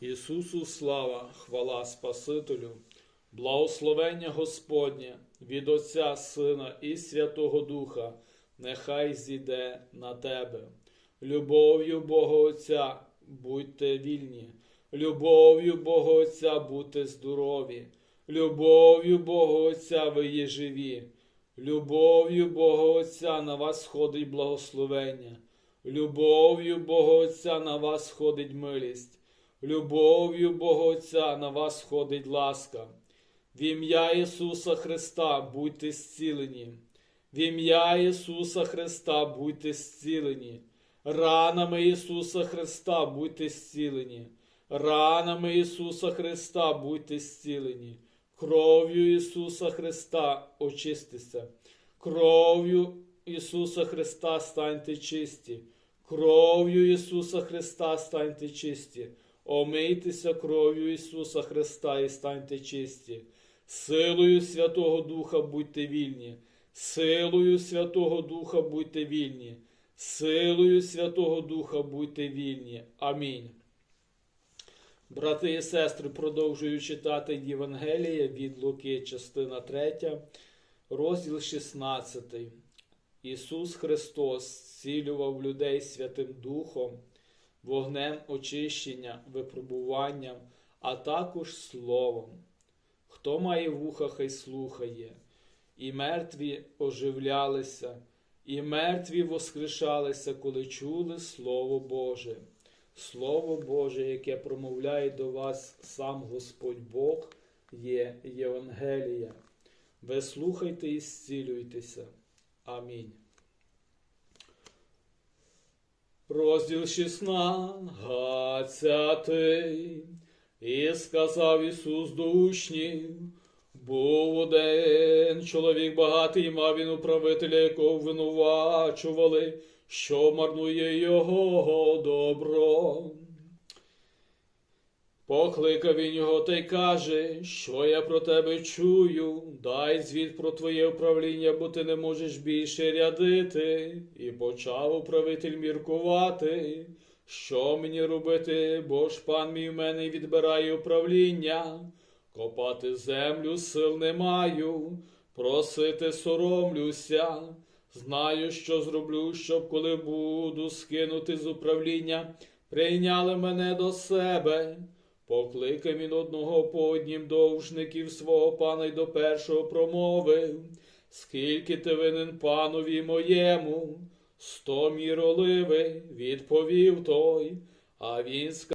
Ісусу слава, хвала Спасителю, благословення Господнє від Отця, Сина і Святого Духа, нехай зійде на тебе. Любов'ю Бога Отця будьте вільні, любов'ю Бога Отця будьте здорові, любов'ю Бога Отця ви є живі, любов'ю Бога Отця на вас сходить благословення, любов'ю Бога Отця на вас сходить милість. Любов'ю Бога Отця на вас сходить ласка. В ім'я Ісуса Христа будьте зцілені. В ім'я Ісуса Христа будьте зцілені. Ранами Ісуса Христа будьте зцілені. Ранами Ісуса Христа будьте зцілені. Кров'ю Ісуса Христа очистися. Кров'ю Ісуса Христа станьте чисті. Кров'ю Ісуса Христа станьте чисті. Омийтеся кров'ю Ісуса Христа і станьте чисті. Силою Святого Духа будьте вільні. Силою Святого Духа будьте вільні. Силою Святого Духа будьте вільні. Амінь. Брати і сестри, продовжую читати Євангелія від Луки, частина 3, розділ 16. Ісус Христос зцілював людей Святим Духом, вогнем очищення, випробуванням, а також словом. Хто має вуха, хай слухає, і мертві оживлялися, і мертві воскрешалися, коли чули Слово Боже. Слово Боже, яке промовляє до вас сам Господь Бог, є Євангелія. Ви слухайте і зцілюйтеся. Амінь. Розділ 16. І сказав Ісус до учнів, був один чоловік багатий, мав він управителя, якого винувачували, що марнує його добро. Покликав він його та й каже, що я про тебе чую, дай звіт про твоє управління, бо ти не можеш більше рядити. І почав управитель міркувати, що мені робити, бо ж пан мій в мене відбирає управління, копати землю сил не маю, просити соромлюся. Знаю, що зроблю, щоб коли буду скинути з управління, прийняли мене до себе. Покликав він одного по однім довжників свого пана й до першого промовив, скільки ти винен панові моєму, сто міроливи, відповів той, а він сказав,